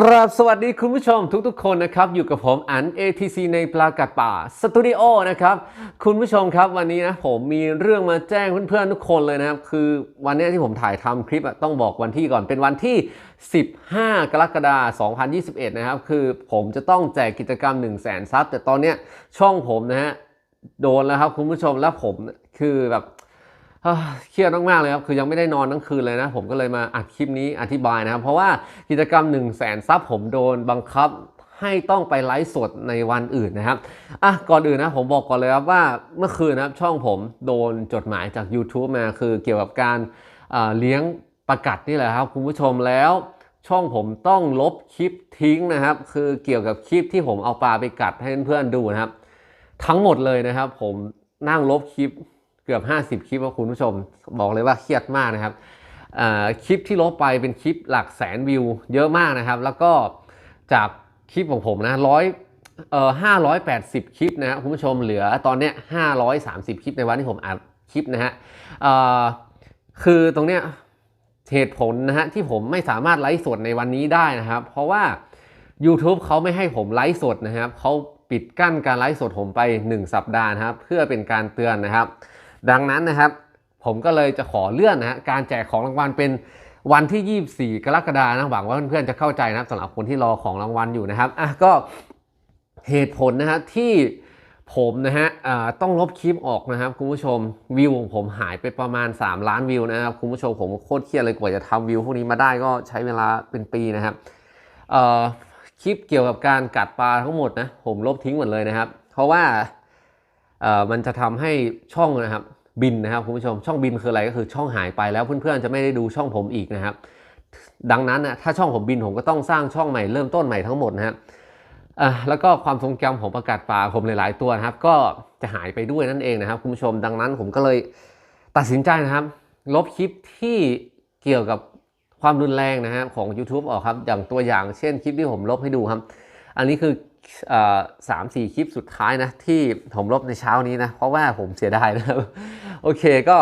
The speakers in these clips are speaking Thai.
กราบสวัสดีคุณผู้ชมทุกๆคนนะครับ อยู่กับผมอัน ATC ในปลากัดป่าสตูดิโอนะครับ คุณผู้ชมครับวันนี้นะผมมีเรื่องมาแจ้งเพื่อนๆทุกคนเลยนะครับ คือวันนี้ที่ผมถ่ายทำคลิปต้องบอกวันที่ก่อนเป็นวันที่ 15 กรกฎาคม 2021 นะครับ คือผมจะต้องแจกกิจกรรม 1 0 0 0 0แสนซับแต่ตอนเนี้ยช่องผมนะฮะโดนแล้วครับคุณผู้ชมแล้วผมคือแบบ เครียดมากๆเลยครับ คือยังไม่ได้นอนทั้งคืนเลยนะ ผมก็เลยมาอัดคลิปนี้อธิบายนะครับ เพราะว่ากิจกรรม 1 0 0 0 0แสนซับผมโดนบังคับให้ต้องไปไลฟ์สดในวันอื่นนะครับ อะ ก่อนอื่นนะ ผมบอกก่อนเลยครับว่าเมื่อคืนนะครับ ช่องผมโดนจดหมายจาก YouTube มาคือเกี่ยวกับการเลี้ยงประกัดนี่แหละครับคุณผู้ชมแล้วช่องผมต้องลบคลิปทิ้งนะครับ คือเกี่ยวกับคลิปที่ผมเอาปลาไปกัดให้เพื่อนๆดูนะครับ ทั้งหมดเลยนะครับ ผมนั่งลบคลิป เกือบ 50 คลิปว่าคุณผู้ชม บอกเลยว่าเครียดมากนะครับคลิปที่ลบไปเป็นคลิปหลักแสนวิวเยอะมากนะครับ แล้วก็จากคลิปของผมนะร้อยเอ่อห้าร้อยแปดสิบคลิปนะคุณผู้ชมเหลือตอนเนี้ยห้าร้อยสามสิบคลิปในวันที่ผมอัดคลิปนะฮะคือตรงเนี้ยเหตุผลนะฮะที่ผมไม่สามารถไลฟ์สดในวันนี้ได้นะครับ เพราะว่า YouTube เขาไม่ให้ผมไลฟ์สดนะครับเขาปิดกั้นการไลฟ์สดผมไป 1 สัปดาห์นะครับ เพื่อเป็นการเตือนนะครับ ดังนั้นนะครับ ผมก็เลยจะขอเลื่อนนะฮะการแจกของรางวัลเป็นวันที่ 24 กรกฎาคมนะหวังว่าเพื่อนๆจะเข้าใจนะครับสำหรับคนที่รอของรางวัลอยู่นะครับอะก็เหตุผลนะฮะที่ผมนะฮะต้องลบคลิปออกนะครับคุณผู้ชมวิวของผมหายไปประมาณ 3 ล้านวิวนะครับคุณผู้ชมผมโคตรเครียดเลยกว่าจะทำวิวพวกนี้มาได้ก็ใช้เวลาเป็นปีนะครับคลิปเกี่ยวกับการกัดปลาทั้งหมดนะผมลบทิ้งหมดเลยนะครับ เพราะว่า มันจะทำให้ช่องนะครับบินนะครับคุณผู้ชมช่องบินคืออะไรก็คือช่องหายไปแล้วเพื่อนๆจะไม่ได้ดูช่องผมอีกนะครับ ดังนั้นนะถ้าช่องผมบินผมก็ต้องสร้างช่องใหม่เริ่มต้นใหม่ทั้งหมดนะครับแล้วก็ความทรงจำของประกาศปลาผมหลายๆตัวนะครับ ก็จะหายไปด้วยนั่นเองนะครับคุณผู้ชมดังนั้นผมก็เลยตัดสินใจนะครับ ลบคลิปที่เกี่ยวกับความรุนแรงนะฮะของ YouTube ออกครับ อย่างตัวอย่างเช่นคลิปที่ผมลบให้ดูครับ อันนี้คือ สามสี่คลิปสุดท้ายนะ ที่ผมลบในเช้านี้นะ เพราะว่าผมเสียดายนะครับ โอเคก็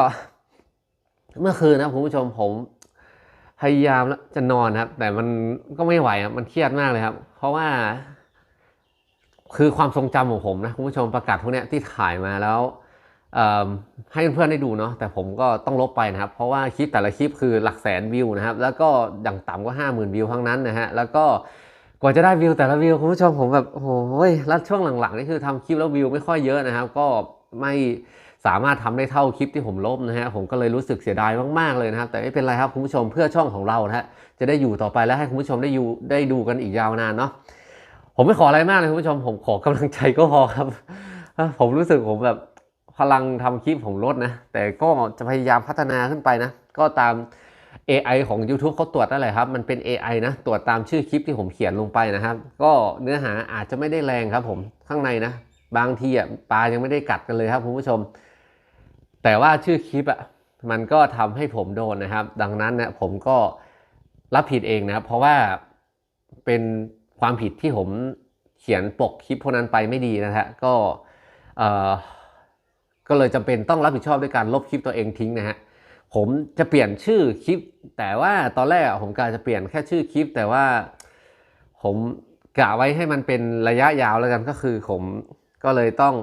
เมื่อคืนนะคุณผู้ชมผมพยายามแล้วจะนอนนะครับ แต่มันก็ไม่ไหวครับมันเครียดมากเลยครับ เพราะว่า คือความทรงจำของผมนะคุณผู้ชมประกาศพวกเนี้ยที่ถ่ายมาแล้วให้เพื่อนๆได้ดูเนาะแต่ผมก็ต้องลบไปนะครับ เพราะว่าคลิปแต่ละคลิปคือหลักแสนวิวนะครับ แล้วก็อย่างต่ำก็ห้าหมื่นวิวทั้งนั้นนะฮะแล้วก็ กว่าจะได้วิวแต่ละวิวคุณผู้ชมผมแบบโอ้โหแล้วช่วงหลังๆนี่คือทำคลิปแล้ววิวไม่ค่อยเยอะนะครับ ก็ไม่สามารถทำได้เท่าคลิปที่ผมลบนะฮะผมก็เลยรู้สึกเสียดายมากๆเลยนะครับ แต่ไม่เป็นไรครับคุณผู้ชมเพื่อช่องของเรานะฮะจะได้อยู่ต่อไปและให้คุณผู้ชมได้อยู่ได้ดูกันอีกยาวนานเนาะผมไม่ขออะไรมากเลยคุณผู้ชมผมขอกำลังใจก็พอครับผมรู้สึกผมแบบพลังทำคลิปผมลดนะ แต่ก็จะพยายามพัฒนาขึ้นไปนะ ก็ตาม AI ของ YouTube เขาตรวจได้เลยครับ มันเป็น AI นะ ตรวจตามชื่อคลิปที่ผมเขียนลงไปนะครับ ก็เนื้อหาอาจจะไม่ได้แรงครับผม ข้างในนะ บางทีอะปลายังไม่ได้กัดกันเลยครับคุณผู้ชม แต่ว่าชื่อคลิปอะ มันก็ทำให้ผมโดนนะครับ ดังนั้นเนี่ยผมก็รับผิดเองนะครับ เพราะว่าเป็นความผิดที่ผมเขียนปกคลิปพวกนั้นไปไม่ดีนะฮะ ก็ เอ่อ ก็เลยจำเป็นต้องรับผิดชอบด้วยการลบคลิปตัวเองทิ้งนะฮะ ผมจะเปลี่ยนชื่อคลิป แต่ว่าตอนแรกผมกะจะเปลี่ยนแค่ชื่อคลิป แต่ว่าผมกะไว้ให้มันเป็นระยะยาวแล้วกันก็คือ ผมก็เลยต้อง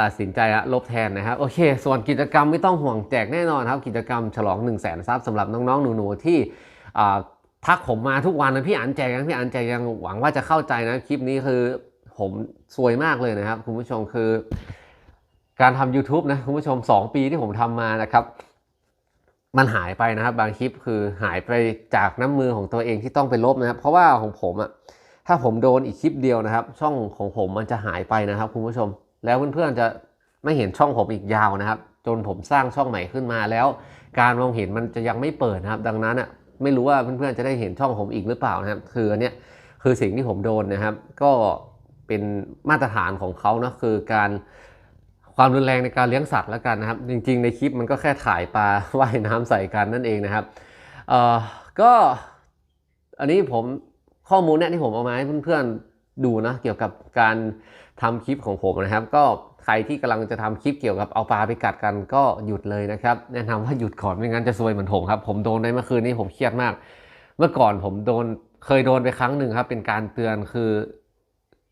ตัดสินใจลบแทนนะครับโอเค ส่วนกิจกรรมไม่ต้องห่วงแจกแน่นอนครับ กิจกรรมฉลอง1 0 0 0 0แสนซับสำหรับน้องๆหนูๆที่ทักผมมาทุกวันนะพี่อันแจกยังพี่อันแจกยังหวังว่าจะเข้าใจนะคลิปนี้คือผมซวยมากเลยนะครับ คุณผู้ชมคือ การทำ YouTube นะคุณผู้ชม 2 ปีที่ผมทำมานะครับ มันหายไปนะครับ บางคลิปคือหายไปจากน้ำมือของตัวเองที่ต้องไปลบนะครับ เพราะว่าของผมอะถ้าผมโดนอีกคลิปเดียวนะครับ ช่องของผมมันจะหายไปนะครับคุณผู้ชม แล้วเพื่อนๆจะไม่เห็นช่องผมอีกยาวนะครับ จนผมสร้างช่องใหม่ขึ้นมาแล้ว การมองเห็นมันจะยังไม่เปิดนะครับ ดังนั้นอะไม่รู้ว่าเพื่อนๆจะได้เห็นช่องผมอีกหรือเปล่านะครับ คืออันเนี้ยคือสิ่งที่ผมโดนนะครับ ก็เป็นมาตรฐานของเขานะคือการ ความรุนแรงในการเลี้ยงสัตว์แล้วกันนะครับ จริง ๆ ในคลิปมันก็แค่ถ่ายปลาว่ายน้ำใส่กันนั่นเองนะครับเอ่อก็อันนี้ผมข้อมูลเนี่ยที่ผมเอามาให้เพื่อนๆดูนะเกี่ยวกับการทำคลิปของผมนะครับ ก็ใครที่กำลังจะทำคลิปเกี่ยวกับเอาปลาไปกัดกันก็หยุดเลยนะครับ แนะนำว่าหยุดก่อนไม่งั้นจะซวยเหมือนผมครับ ผมโดนในเมื่อคืนนี้ผมเครียดมาก เมื่อก่อนผมโดนเคยโดนไปครั้งหนึ่งครับ เป็นการเตือนคือ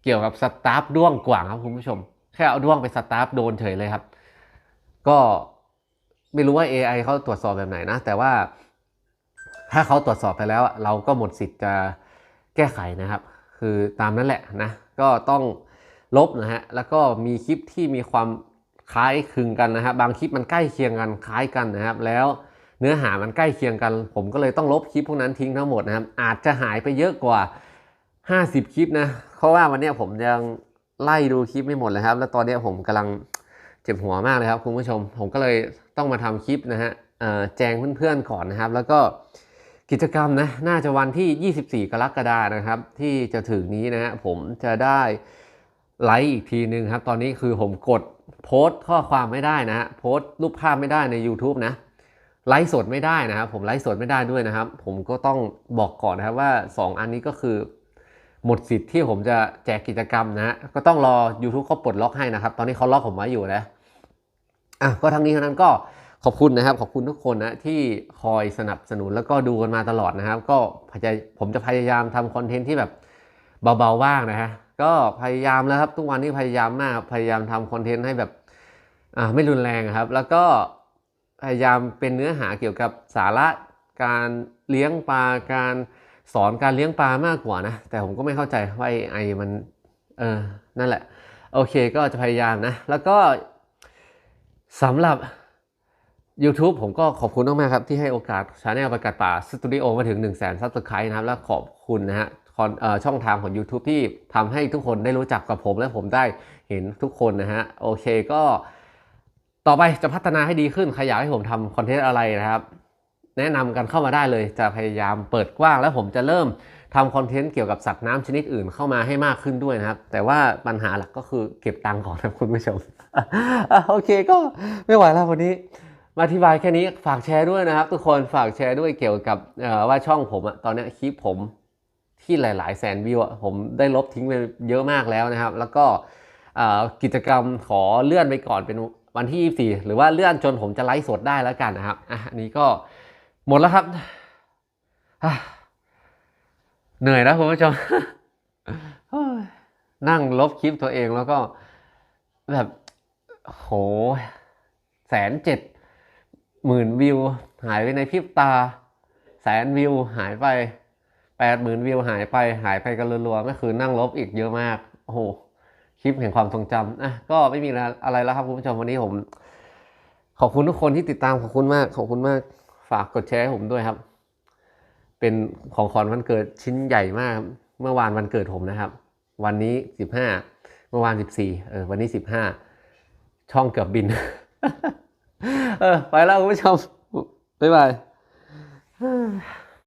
เกี่ยวกับสตาฟด้วงกว่างครับคุณผู้ชม แค่เอาด้วงไปสตาร์ฟโดนเฉยเลยครับ ก็ไม่รู้ว่า AI เขาตรวจสอบแบบไหนนะ แต่ว่าถ้าเขาตรวจสอบไปแล้ว เราก็หมดสิทธิ์จะแก้ไขนะครับ คือตามนั้นแหละนะ ก็ต้องลบนะฮะ แล้วก็มีคลิปที่มีความคล้ายคลึงกันนะฮะบบางคลิปมันใกล้เคียงกันคล้ายกันนะครับ แล้วเนื้อหามันใกล้เคียงกัน ผมก็เลยต้องลบคลิปพวกนั้นทิ้งทั้งหมดนะครับ อาจจะหายไปเยอะกว่า 50 คลิปนะ เพราะว่าวันนี้ผมยัง ไล่ดูคลิปไม่หมดเลยครับ แล้วตอนนี้ผมกำลังเจ็บหัวมากเลยครับคุณผู้ชม ผมก็เลยต้องมาทำคลิปนะฮะแจ้งเพื่อนๆก่อนนะครับ แล้วก็กิจกรรมนะน่าจะวันที่ 24 กรกฎานะครับ ที่จะถึงนี้นะฮะผมจะได้ไลฟ์อีกทีนึงครับ ตอนนี้คือผมกดโพสต์ข้อความไม่ได้นะฮะโพสต์รูปภาพไม่ได้ใน YouTube นะไลฟ์สดไม่ได้นะครับผมไลฟ์สดไม่ได้ด้วยนะครับ ผมก็ต้องบอกก่อนนะครับว่า 2 อันนี้ก็คือ หมดสิทธิ์ที่ผมจะแจกกิจกรรมนะก็ต้องรอ YouTube เขาปลดล็อกให้นะครับ ตอนนี้เขาล็อกผมไว้อยู่นะอะก็ทั้งนี้ทั้งนั้นก็ขอบคุณนะครับ ขอบคุณทุกคนนะที่คอยสนับสนุนแล้วก็ดูกันมาตลอดนะครับ ก็พยายผมจะพยายามทำคอนเทนต์ที่แบบเบาๆบ้างนะฮะก็พยายามแล้วครับทุกวันนี้พยายามมากพยายามทำคอนเทนต์ให้แบบอ่าไม่รุนแรงครับ แล้วก็พยายามเป็นเนื้อหาเกี่ยวกับสาระการเลี้ยงปลาการ สอนการเลี้ยงปลามากกว่านะ แต่ผมก็ไม่เข้าใจว่าไอมัน เออ นั่นแหละ โอเคก็จะพยายามนะ แล้วก็สำหรับ YouTube ผมก็ขอบคุณมากๆครับ ที่ให้โอกาสชาแนลประกาศป่าสตูดิโอมาถึง 1 0 0 0 0แสนซับสไครต์นะครับ และขอบคุณนะฮะคอนช่องทางของ YouTube ที่ทำให้ทุกคนได้รู้จักกับผมและผมได้เห็นทุกคนนะฮะ โอเคก็ ต่อไปจะพัฒนาให้ดีขึ้นใครอยากให้ผมทำคอนเทนต์อะไรนะครับ แนะนำกันเข้ามาได้เลย จะพยายามเปิดกว้าง แล้วผมจะเริ่มทำคอนเทนต์เกี่ยวกับสัตว์น้ำชนิดอื่นเข้ามาให้มากขึ้นด้วยนะครับ แต่ว่าปัญหาหลักก็คือเก็บตังค์ก่อนครับคุณผู้ชมโอเคก็ไม่ไหวแล้ววันนี้ มาอธิบายแค่นี้ฝากแชร์ด้วยนะครับ ทุกคนฝากแชร์ด้วยเกี่ยวกับว่าช่องผมอะตอนนี้คลิปผมที่หลาย ๆ แสนวิวอะผมได้ลบทิ้งไปเยอะมากแล้วนะครับ แล้วก็กิจกรรมขอเลื่อนไปก่อนเป็นวันที่ 24 หรือว่าเลื่อนจนผมจะไลฟ์สดได้แล้วกันนะครับอันนี้ก็ หมดแล้วครับ เหนื่อยนะคุณผู้ชมนั่งลบคลิปตัวเองแล้วก็ แบบโหแสนเจ็ดหมื่นวิว หายไปในพริบตา แสนวิวหายไปแปดหมื่นวิวหายไปหายไปกันรัวๆไม่คือนั่งลบอีกเยอะมากโอ้โหคลิปแห่งความทรงจำอะก็ไม่มีอะไรแล้วครับคุณผู้ชมวันนี้ผม ขอบคุณทุกคนที่ติดตามขอบคุณมากขอบคุณมากากกดแชร์ให้ผมด้วยครับ เป็นของขวัญวันเกิดชิ้นใหญ่มากครับเมื่อวานวันเกิดผมนะครับ วันนี้สิบห้าเมื่อวานสิบสี่เออวันนี้สิบห้าช่องเกือบบิน เออไปแล้วคุณผู้ชมบ๊ายบาย